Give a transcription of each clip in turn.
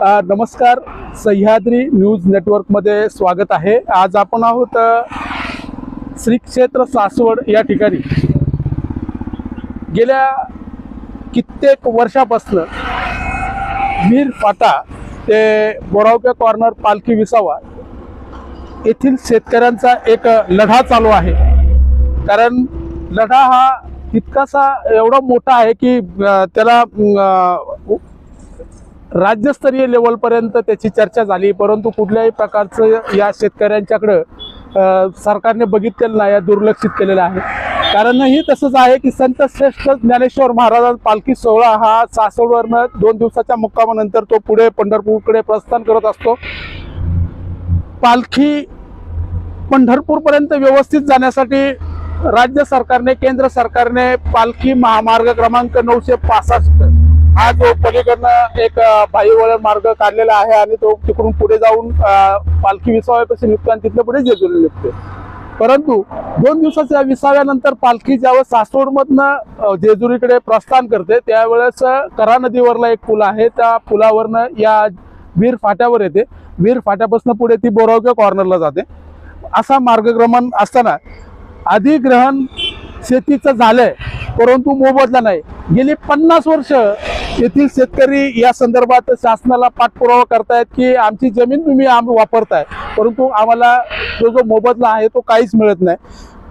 नमस्कार. सह्याद्री न्यूज नेटवर्कमध्ये स्वागत आहे. आज आपण आहोत श्री क्षेत्र सासवड या ठिकाणी. गेल्या कित्येक वर्षापासनं मीर फाटा ते बोरावक्या कॉर्नर पालखी विसावा येथील शेतकऱ्यांचा एक लढा चालू आहे. कारण लढा हा तितकासा एवढा मोठा आहे की त्याला राज्यस्तरीय लेवलपर्यंत त्याची चर्चा झाली परंतु कुठल्याही प्रकारचं या शेतकऱ्यांच्याकडं सरकारने बघितलेलं नाही आहे, दुर्लक्षित केलेलं आहे. कारणही तसंच आहे की संत श्रेष्ठ ज्ञानेश्वर महाराज पालखी सोहळा हा सासवडवरनं दोन दिवसाच्या मुक्कामानंतर तो पुढे पंढरपूरकडे प्रस्थान करत असतो. पालखी पंढरपूरपर्यंत व्यवस्थित जाण्यासाठी राज्य सरकारने केंद्र सरकारने पालखी महामार्ग क्रमांक नऊशे पासष्ट हा जो पलीकडनं एक अ, मार्ग काढलेला आहे आणि तो तिकडून पुढे जाऊन पालखी विसाव्यापासून निघतो आणि तिथलं पुढे जेजुरीला निघते परंतु दोन दिवसाच्या विसाव्यानंतर पालखी ज्यावेळेस सासवडमधनं जेजुरीकडे प्रस्थान करते त्यावेळेस करा नदीवरला एक पूल आहे. त्या पुलावरनं या वीर फाट्यावर येते. वीर फाट्यापासून पुढे ती बोरावके कॉर्नरला जाते. असा मार्गक्रमण असताना अधिग्रहण शेतीचं झालंय परंतु मोबदला नाही. गेली पन्नास वर्ष येथील शेतकरी या संदर्भात शासनाला पाठपुरावा करतायत की आमची जमीन तुम्ही आम्ही वापरताय. परंतु आम्हाला जो जो मोबदला आहे तो काहीच मिळत नाही.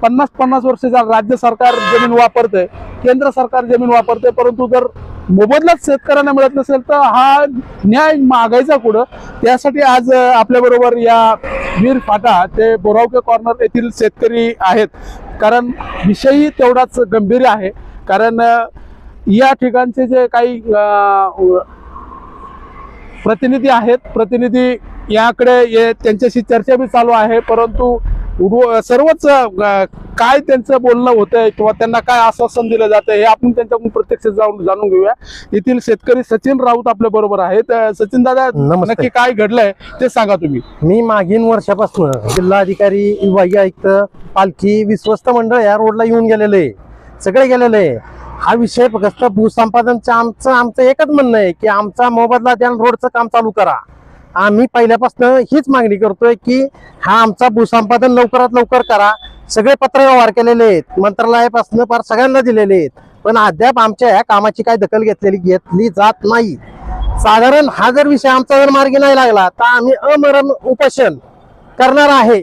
पन्नास पन्नास वर्ष राज्य सरकार जमीन वापरतंय केंद्र सरकार जमीन वापरते परंतु जर मोबदलाच शेतकऱ्यांना मिळत नसेल तर हा न्याय मागायचा कुठं? त्यासाठी आज आपल्याबरोबर या वीर फाटा ते बोरावके कॉर्नर येथील शेतकरी आहेत. कारण विषयही तेवढाच गंभीर आहे. कारण या ठिकाणचे जे काही प्रतिनिधी आहेत प्रतिनिधी याकडे त्यांच्याशी चर्चा बी चालू आहे परंतु सर्वच काय त्यांचं बोलणं होतंय किंवा त्यांना काय आश्वासन दिलं जातं हे आपण त्यांच्याकडून प्रत्यक्ष जाऊन जाणून घेऊया. येथील शेतकरी सचिन राऊत आपल्या बरोबर आहेत. सचिन दादा. नक्की काय घडलंय ते सांगा तुम्ही. मी मागील वर्षापासून जिल्हाधिकारी विभागीय आयुक्त पालखी विश्वस्त मंडळ या रोडला येऊन गेलेले सगळे गेलेले हा विषय फक्त भूसंपादनचं आमचं आमचं एकच म्हणणं आहे की आमचा मोबदला द्या रोडचं काम चालू करा. आम्ही पहिल्यापासून हीच मागणी करतोय की हा आमचा भूसंपादन लवकरात लवकर करा. सगळे पत्र व्यवहार केलेले आहेत मंत्रालयापासून फार सगळ्यांना दिलेले आहेत पण अद्याप आमच्या या कामाची काय दखल घेतलेली घेतली जात नाही. साधारण हा जर विषय आमचा जर मार्गी नाही लागला तर आम्ही अमरण उपोषण करणार आहे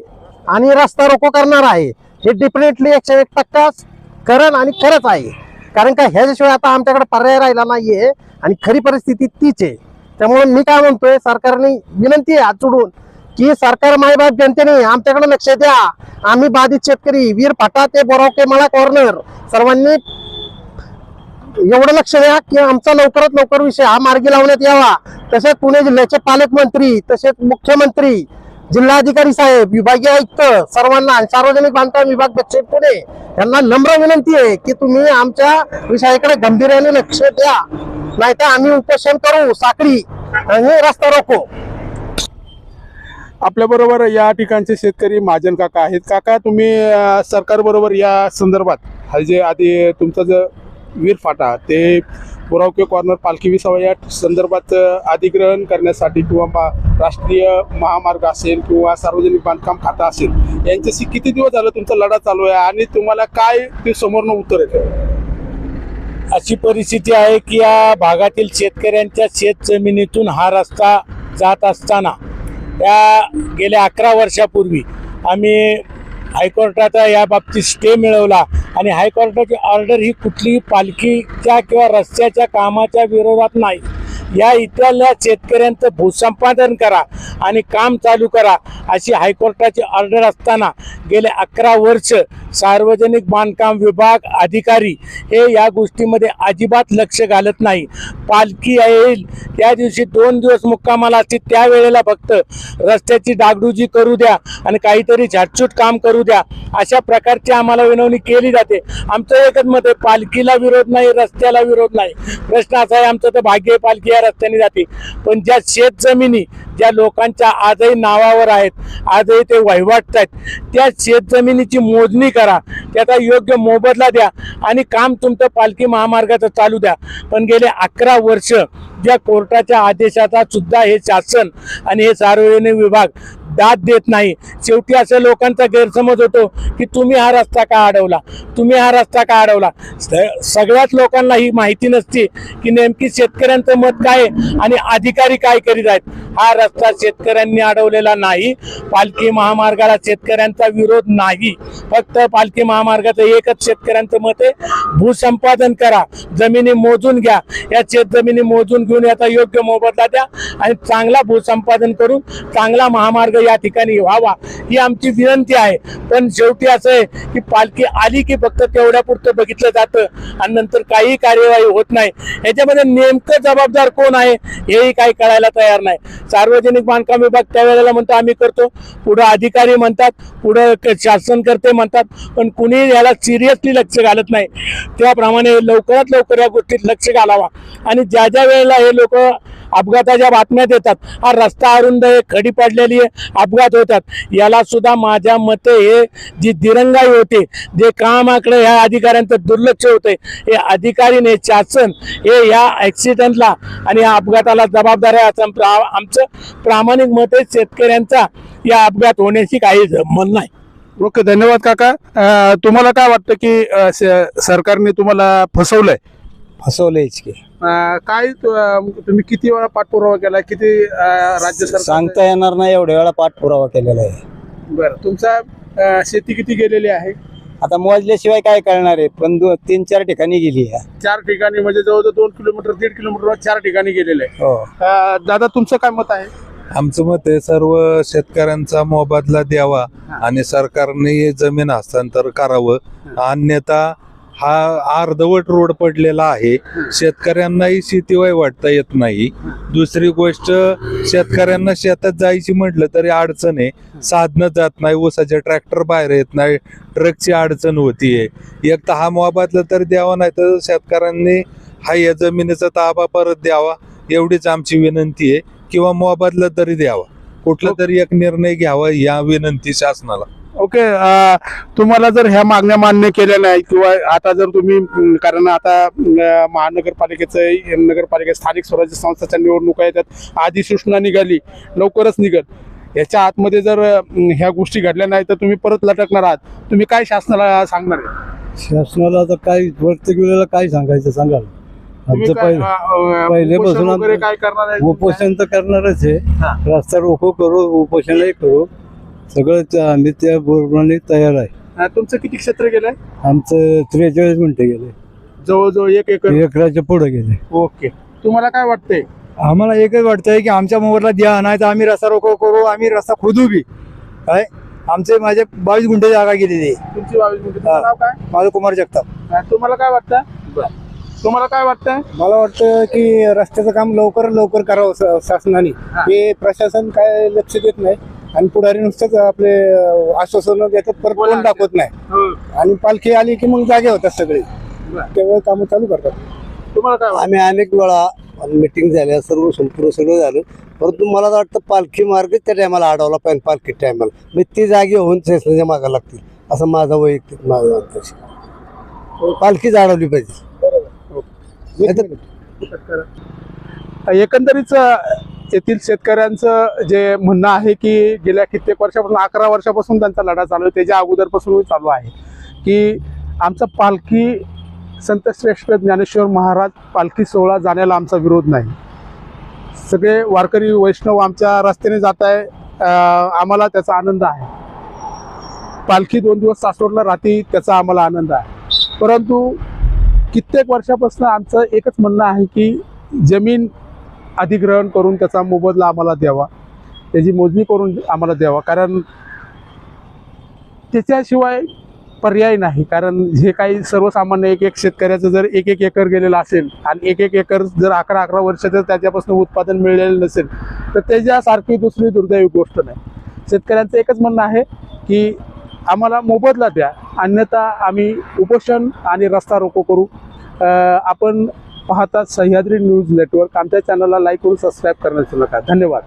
आणि रस्ता रोको करणार आहे. हे डेफिनेटली एकशे एक टक्का करण आणि खरंच आहे. कारण का ह्याच्याशिवाय आता आमच्याकडे पर्याय राहिला नाहीये आणि खरी परिस्थिती तीच आहे. त्यामुळे मी काय म्हणतोय सरकारने विनंती आहे चुडून की सरकार मायबाप जनतेने आमच्याकडे लक्ष द्या. आम्ही बाधित शेतकरी वीर फाटा ते बोरावके मला कॉर्नर सर्वांनी एवढं लक्ष द्या की आमचा लवकरात लवकर विषय हा मार्गी लावण्यात यावा. तसेच पुणे जिल्ह्याचे पालकमंत्री तसेच मुख्यमंत्री जिल्हाधिकारी साहेब विभागीय आयुक्त सर्वांना आणि सार्वजनिक बांधकाम विभाग दक्षिण पुणे यांना नम्र विनंती आहे की तुम्ही आमच्या विषयाकडे गंभीर्याने लक्ष द्या. नाहीतर आम्ही उपोषण करू साखळी आणि रस्ता रोको. आपल्या बरोबर या ठिकाणचे शेतकरी महाजन काका आहेत. काका तुम्ही सरकार बरोबर या संदर्भात हा जे आधी तुमचा जो वीर फाटा ते बोरावके कॉर्नर पालखी विसावा या संदर्भात अधिग्रहण करण्यासाठी किंवा मा- राष्ट्रीय महामार्ग असेल किंवा सार्वजनिक बांधकाम खाता असेल यांच्याशी किती दिवस झालं तुमचा लढा चालू आहे आणि तुम्हाला काय ते समोरनं उत्तर येतं? अशी परिस्थिती आहे की या भागातील शेतकऱ्यांच्या शेत जमिनीतून हा रस्ता जात असताना या गेल्या अकरा वर्षापूर्वी आम्ही हायकोर्टाचा या बाबतीत स्टे मिळवला आणि हायकोर्टाची ऑर्डर ही कुठलीही पालखीच्या किंवा रस्त्याच्या कामाच्या विरोधात नाही. या इथल्या शेतकऱ्यांचं भूसंपादन करा आणि काम चालू करा अशी हायकोर्टाची ऑर्डर असताना गेले अकरा वर्ष सार्वजनिक बांधकाम विभाग अधिकारी हे या गोष्टीमध्ये अजिबात लक्ष घालत नाही. पालखी येईल त्या दिवशी दोन दिवस मुक्कामाला असते त्यावेळेला फक्त रस्त्याची डागडुजी करू द्या आणि काहीतरी झाटछूट काम करू द्या. अशा प्रकारची आम्हाला विनवणी केली जाते. आमचं एकच मत आहे पालखीला विरोध नाही रस्त्याला विरोध नाही. प्रश्न असा आहे आमचं तर भाग्य आहे, पालखी या रस्त्याने जाते. पण ज्या शेत जमिनी ज्या लोकांच्या आजही नावावर आहेत आजही ते वहिवाटत आहेत त्या शेत जमिनीची मोजणी करा. त्याचा योग्य मोबदला द्या आणि काम तुमचं पालखी महामार्गाचं चालू द्या. पण गेले अकरा वर्ष ज्या कोर्टाच्या आदेशाचा सुद्धा हे शासन आणि हे सार्वजनिक विभाग दाद देत नाही. शेवटी असं लोकांचा गैरसमज होतो की तुम्ही हा रस्ता का अडवला? तुम्ही हा रस्ता का अडवला? सगळ्याच लोकांना ही माहिती नसते की नेमकी शेतकऱ्यांचं मत काय आणि अधिकारी काय करीत आहेत? हा रस्ता शेतकऱ्यांनी अडवलेला नाही. पालखी महामार्गाला शेतकऱ्यांचा विरोध नाही. फक्त पालखी महामार्गाचं एकच शेतकऱ्यांचं मत आहे. भूसंपादन करा. जमिनी मोजून घ्या. या शेत जमिनी मोजून घेऊन याचा योग्य मोबदला द्या आणि चांगला भूसंपादन करून चांगला महामार्ग या ठिकाणी व्हावा. ही आमची विनंती आहे. पण शेवटी असं आहे की पालखी आली की फक्त तेवढ्या पुरतं बघितलं जातं आणि नंतर काही कार्यवाही होत नाही. याच्यामध्ये नेमकं जबाबदार कोण आहे हेही काही कळायला तयार नाही. सार्वजनिक बांधकाम विभाग त्यावेळेला म्हणतो आम्ही करतो. पुढं अधिकारी म्हणतात पुढं शासनकर्ते म्हणतात पण कुणी याला सिरियसली लक्ष घालत नाही. त्याप्रमाणे लवकरात लवकर या गोष्टीत लक्ष घालावा. आणि ज्या ज्या वेळेला हे लोक अपघाताच्या बातम्या देतात. हा रस्ता अरुंद आहे खडी पडलेली आहे अपघात होतात. याला सुद्धा माझ्या मते हे जी दिरंगाई होते जे कामाकडे ह्या अधिकाऱ्यांचं दुर्लक्ष होते हे अधिकारी ने शासन हे या ॲक्सिडेंटला आणि या अपघाताला जबाबदार आहे असं प्रा- आमचं प्रामाणिक मत आहे. शेतकऱ्यांचा या अपघात होण्याची काही संबंध नाही. ओके धन्यवाद काका. तुम्हाला काय वाटतं की सरकारने तुम्हाला फसवलंय? फसवलेच की काय तुम्ही किती वेळा पाठपुरावा केला? किती राज्य सरकार सांगता येणार नाही एवढ्या वेळा पाठपुरावा केलेला आहे. बरं तुमचा शेती किती गेलेली आहे? आता मोजल्याशिवाय काय करणार आहे? पण तीन चार ठिकाणी गेली आहे. चार ठिकाणी म्हणजे जवळजवळ दोन किलोमीटर दीड किलोमीटर चार ठिकाणी गेलेले आहे. हो. दादा तुमचं काय मत आहे? आमचं मत आहे सर्व शेतकऱ्यांचा मोबदला द्यावा आणि सरकारने जमीन हस्तांतर करावं. अन्यथा हा अर्धवट रोड पडलेला आहे. शेतकऱ्यांनाही शेती वाटता येत नाही. दुसरी गोष्ट शेतकऱ्यांना शेतात जायची म्हटलं तरी अडचण आहे. साधनं जात नाही ऊसाचे ट्रॅक्टर बाहेर येत नाही ट्रकची अडचण होतीये. एक तर हा मोबादला तरी द्यावा नाही तर शेतकऱ्यांनी हा या जमिनीचा ताबा परत द्यावा. एवढीच आमची विनंती आहे. किंवा मोबादला तरी द्यावा. कुठला तरी एक निर्णय घ्यावा या विनंती शासनाला. ओके तुम्हाला जर ह्या मागण्या मान्य केल्या नाही किंवा आता जर तुम्ही अं, कारण आता अं, महानगरपालिकेचं नगरपालिका स्थानिक स्वराज्य संस्थाच्या निवडणुका येतात आधी सूचना निघाली लवकरच निघत याच्या आतमध्ये जर अं, ह्या गोष्टी घडल्या नाही तर तुम्ही परत लटकणार आहात. तुम्ही काय शासनाला सांगणार आहे? शासनाला आता काय प्रत्येक वेळेला काय सांगायचं सांगाल? तुम्ही आमचं काय, पहिले अं, पहिलेपासून उपोषण वगैरे काय करणार आहे उपोषण तर करणारच हा. आहे रस्ता रोको करू उपोषणही करू. सगळं त्या- आम्ही त्या बोलण्याने तयार आहे. तुमचं किती क्षेत्र गेलंय? आमचं त्रेचाळीस मिनिटं गेले. जवळजवळ एक एकर? एकराच्या पुढे गेले. ओके. तुम्हाला काय वाटतंय? आम्हाला एकच वाटतंय की आमच्या मोबाईलला द्या नाही तर आम्ही रस्ता रोको करू आम्ही रस्ता खोदू बी. काय? आमचे माझे बावीस गुंठे जागा गेलेली आहे. तुमची बावीस मिनिटं. तुमचं नाव काय? माझं कुमार जगताप. तुम्हाला काय वाटतं तुम्हाला काय वाटतंय? मला वाटतं की रस्त्याचं काम लवकर लवकर करावं स- शासनाने. हे प्रशासन काय लक्ष देत नाही. आणि पुढारी नुसतंच आपले आश्वासन देतात परत कोण दाखवत नाही. हो. आणि पालखी आली की मग जागे होतात सगळे. तेव्हा कामं चालू करतात. तुम्हाला काय वाटतं? आम्ही अनेक वेळा मिटिंग झाल्या सर्व संपूर्ण सगळं झालं. परंतु मला वाटतं पालखी मार्ग त्या टायमाला अडवला पाहिजे पालखी टायमाला मग ती जागी होऊन शासनाच्या मागा लागतील. असं माझा वैयक्तिक माझं मत आहे. पालखीच अडवली पाहिजे. एकंदरीत येथील शेतकऱ्यांचं जे म्हणणं आहे की गेल्या कित्येक वर्षापासून अकरा वर्षापासून त्यांचा लढा चालू आहे. त्याच्या अगोदरपासून चालू आहे की आमचा पालखी संत श्रेष्ठ ज्ञानेश्वर महाराज पालखी सोहळा जाण्याला आमचा विरोध नाही. सगळे वारकरी वैष्णव आमच्या रस्त्याने जात आहे. आम्हाला त्याचा आनंद आहे. पालखी दोन दिवस सासवडला राहते त्याचा आम्हाला आनंद आहे. परंतु कित्येक वर्षापासून आमचं एकच म्हणणं आहे की जमीन अधिग्रहण करून त्याचा मोबदला आम्हाला द्यावा. त्याची मोजणी करून आम्हाला द्यावा. कारण त्याच्याशिवाय पर्याय नाही. कारण जे काही सर्वसामान्य एक एक शेतकऱ्याचं जर एक एक एकर गेलेलं असेल आणि एक एक एकर जर अकरा अकरा वर्ष जर त्याच्यापासून उत्पादन मिळलेलं नसेल तर त्याच्यासारखी दुसरी दुर्दैवी गोष्ट नाही. शेतकऱ्यांचं एकच म्हणणं आहे की आम्हाला मोबदला द्या. अन्यथा आम्ही उपोषण आणि रस्ता रोको करू. आपण पाहतात सह्याद्री न्यूज नेटवर्क. आमच्या चॅनलला लाईक करून सबस्क्राईब करण्याचं नका. धन्यवाद.